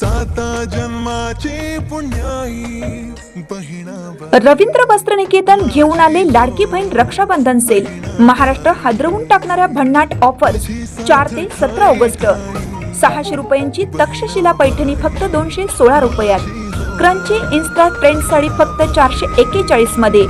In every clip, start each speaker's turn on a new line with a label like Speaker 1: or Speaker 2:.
Speaker 1: साता जन्माची पुण्याई
Speaker 2: रवींद्र वस्त्र निकेतन घेऊन आले लाडकी बहीण रक्षाबंधन सेल. महाराष्ट्र हादरवून टाकणाऱ्या भन्नाट ऑफर्स चार ते सतरा ऑगस्ट. सहाशे रुपयांची तक्षशिला पैठणी फक्त दोनशे सोळा रुपयात. क्रंची इन्स्टा ट्रेंड साडी फक्त चारशे एक्केचाळीसमध्ये.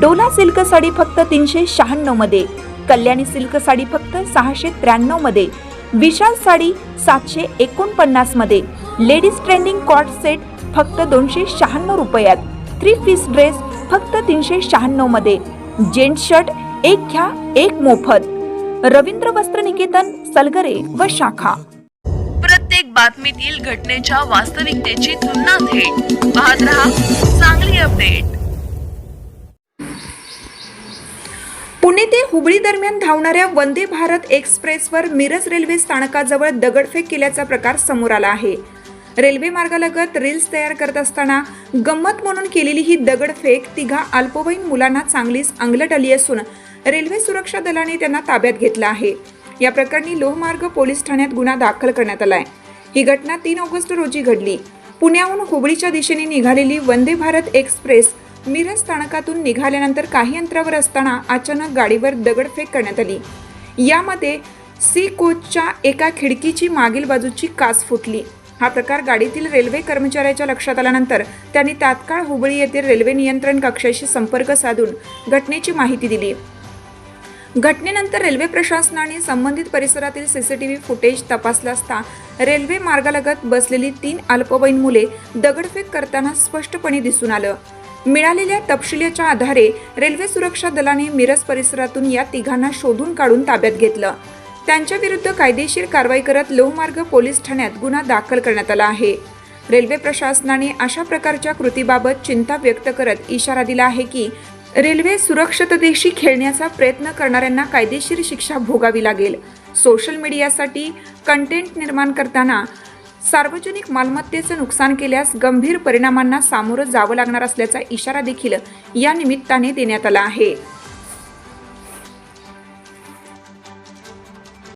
Speaker 2: डोला सिल्क साडी फक्त तीनशे शहाण्णवमध्ये. कल्याणी सिल्क साडी फक्त सहाशे त्र्याण्णवमध्ये. विशाल साडी सातशे एकोणपन्नासमध्ये. लेडीज ट्रेंडिंग कॉट सेट फक्त दोनशे शहाण्णव रुपयात. थ्री पीस ड्रेस फक्त तीनशे शहाण्णवमध्ये. जेंट्स शर्ट एक घ्या एक मोफत. रवींद्र वस्त्र निकेतन सलगरे व शाखा.
Speaker 3: प्रत्येक बातमीतील घटनेच्या वास्तविकतेची तुलना थेट. पाहत रहा चांगली अपडेट.
Speaker 2: पुणे ते हुबळी दरम्यान धावणाऱ्या वंदे भारत एक्सप्रेसवर मिरज रेल्वे स्थानकाजवळ दगडफेक केल्याचा प्रकार समोर आला आहे. रेल्वे मार्गालगत रील्स तयार करत असताना गंमत म्हणून केलेली ही दगडफेक तिघा अल्पवयीन मुलांना चांगलीच अंगलट आली असून रेल्वे सुरक्षा दलाने त्यांना ताब्यात घेतलं आहे. या प्रकरणी लोहमार्ग पोलीस ठाण्यात गुन्हा दाखल करण्यात आला आहे ही घटना तीन ऑगस्ट रोजी घडली. पुण्याहून हुबळीच्या दिशेने निघालेली वंदे भारत एक्सप्रेस मिरज स्थानकातून निघाल्यानंतर काही अंतरावर असताना अचानक गाडीवर दगडफेक करण्यात आली. यामध्ये सी कोचच्या एका खिडकीची मागील बाजूची काच फुटली. हा प्रकार गाडीतील रेल्वे कर्मचाऱ्याच्या लक्षात आल्यानंतर त्यांनी तात्काळ हुबळी येथील रेल्वे नियंत्रण कक्षाशी संपर्क साधून घटनेची माहिती दिली. घटनेनंतर रेल्वे प्रशासनाने संबंधित परिसरातील सीसीटीव्ही फुटेज तपासला असता रेल्वे मार्गालगत बसलेली तीन अल्पवयीन मुले दगडफेक करताना स्पष्टपणे दिसून आलं. मिळालेल्या तपशिलाच्या आधारे रेल्वे सुरक्षा दलाने मिरज परिसरातून या तिघांना शोधून काढून ताब्यात घेतलं. त्यांच्या विरुद्ध कायदेशीर कारवाई करत लोहमार्ग पोलीस ठाण्यात गुन्हा दाखल करण्यात आला आहे. रेल्वे प्रशासनाने अशा प्रकारच्या कृतीबाबत चिंता व्यक्त करत इशारा दिला आहे की रेल्वे सुरक्षिततेशी खेळण्याचा प्रयत्न करणाऱ्यांना कायदेशीर शिक्षा भोगावी लागेल. सोशल मीडियासाठी कंटेंट निर्माण करताना सार्वजनिक मालमत्तेचं नुकसान केल्यास गंभीर परिणामांना सामोरं जावं लागणार असल्याचा इशारा देखील या निमित्ताने देण्यात आला आहे.